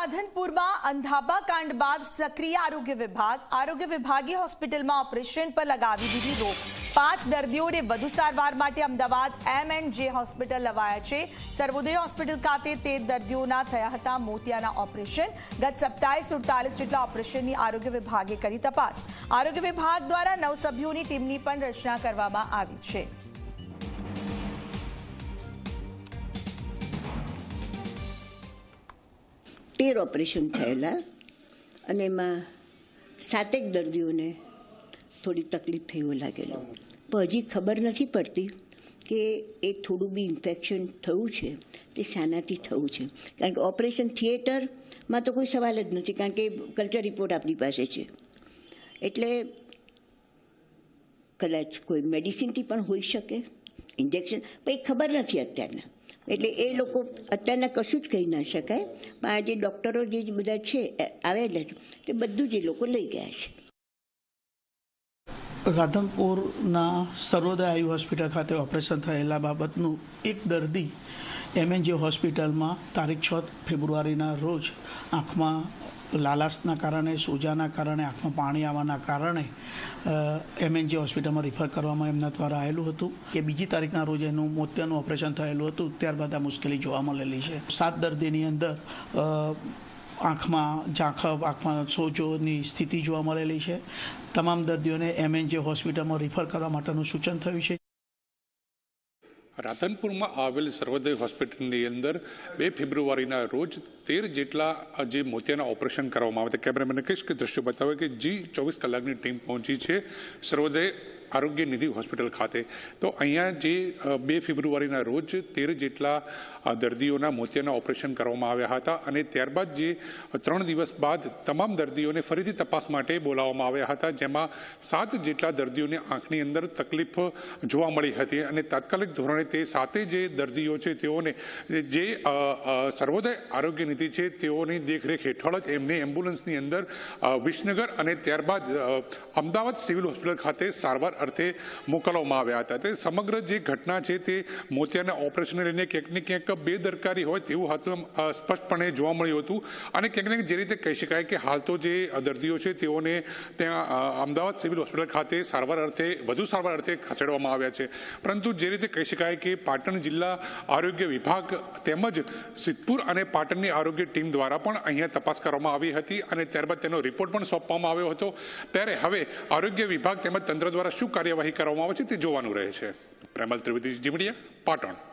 રાધનપુરમાં અંધાબા કાંડ બાદ સક્રિય આરોગ્ય વિભાગ, આરોગ્ય વિભાગે હોસ્પિટલમાં ઓપરેશન પર લગાવી દીધી રોક. પાંચ દર્દીઓને વધુ સારવાર માટે Ahmedabad M and J hospital લવાયા છે. સર્વોદય હોસ્પિટલ ખાતે તેર દર્દીઓના થયા હતા મોતિયાના ઓપરેશન. ગત સપ્તાહે સુડતાલીસ જેટલા ઓપરેશનની આરોગ્ય વિભાગે કરી તપાસ. આરોગ્ય વિભાગ દ્વારા નવ સભ્યોની ટીમની પણ રચના કરવામાં આવી છે. તેર ઓપરેશન થયેલા અને એમાં સાતેક દર્દીઓને થોડી તકલીફ એવું લાગેલું. પણ હજી ખબર નથી પડતી કે એ થોડું બી ઇન્ફેક્શન થયું છે તે શાનાથી થયું છે. કારણ કે ઓપરેશન થિયેટરમાં તો કોઈ સવાલ જ નથી, કારણ કે કલ્ચર રિપોર્ટ આપણી પાસે છે. એટલે કદાચ કોઈ મેડિસિનથી પણ હોઈ શકે, ઇન્જેક્શન, પણ એ ખબર નથી અત્યારના. એટલે એ લોકો અત્યારના કશું જ કહી ના શકાય. પણ આ જે ડૉક્ટરો જે બધા છે આવેલા તે બધું જ એ લોકો લઈ ગયા છે. રાધનપુરના સર્વોદય આયુ હોસ્પિટલ ખાતે ઓપરેશન થયેલા બાબતનું એક દર્દી એમએનજી હોસ્પિટલમાં તારીખ છ ફેબ્રુઆરીના રોજ આંખમાં લાલાશના કારણે, સોજાના કારણે, આંખમાં પાણી આવવાના કારણે એમએનજી હોસ્પિટલમાં રિફર કરવામાં એમના દ્વારા આવેલું હતું કે બીજી તારીખના રોજ એનું મોતિયાનું ઓપરેશન થયેલું હતું. ત્યારબાદ આ મુશ્કેલી જોવા મળેલી છે. સાત દર્દીની અંદર આંખમાં ઝાંખબ આંખમાં સોજોની સ્થિતિ જોવા મળેલી છે. તમામ દર્દીઓને એમએનજે હોસ્પિટલમાં રિફર કરવા માટેનું સૂચન થયું છે. રાધનપુરમાં આવેલ સર્વોદય હોસ્પિટલની અંદર બે ફેબ્રુઆરીના રોજ તેર જેટલા જે મોતિયાના ઓપરેશન કરવામાં આવે કેમેરામેન કહીશ કે દ્રશ્યો બતાવે કે જી ચોવીસ કલાકની ટીમ પહોંચી છે. સર્વોદય આરોગ્ય નિધિ હોસ્પિટલ ખાતે. તો અહીંયા જે બે ફેબ્રુઆરીના રોજ તેર જેટલા દર્દીઓના મોતિયાના ઓપરેશન કરવામાં આવ્યા હતા અને ત્યારબાદ જે ત્રણ દિવસ બાદ તમામ દર્દીઓને ફરીથી તપાસ માટે બોલાવવામાં આવ્યા હતા, જેમાં સાત જેટલા દર્દીઓને આંખની અંદર તકલીફ જોવા મળી હતી અને તાત્કાલિક ધોરણે તે સાતે જે દર્દીઓ છે તેઓને, જે સર્વોદય આરોગ્ય નીતિ છે તેઓની દેખરેખ હેઠળ જ એમને એમ્બ્યુલન્સની અંદર વિસનગર અને ત્યારબાદ અમદાવાદ સિવિલ હોસ્પિટલ ખાતે સારવાર અર્થે મોકલવામાં આવ્યા હતા. તે સમગ્ર જે ઘટના છે તે મોતિયાના ઓપરેશનને લઈને ક્યાંક ને ક્યાંક બેદરકારી હોય તેવું હતું સ્પષ્ટપણે જોવા મળ્યું હતું. અને ક્યાંક ને જે રીતે કહી શકાય કે હાલ તો જે દર્દીઓ છે તેઓને ત્યાં અમદાવાદ સિવિલ હોસ્પિટલ ખાતે સારવાર અર્થે, વધુ સારવાર અર્થે ખસેડવામાં આવ્યા છે. પરંતુ જે રીતે કહી શકાય કે પાટણ જિલ્લા આરોગ્ય વિભાગ તેમજ સિદ્ધપુર અને પાટણની આરોગ્ય ટીમ દ્વારા પણ અહીંયા તપાસ કરવામાં આવી હતી અને ત્યારબાદ તેનો રિપોર્ટ પણ સોંપવામાં આવ્યો હતો. ત્યારે હવે આરોગ્ય વિભાગ તેમજ તંત્ર દ્વારા કાર્યવાહી કરવામાં આવે છે તે જોવાનું રહે છે. પ્રેમલ ત્રિવેદી જીમડિયા પાટણ.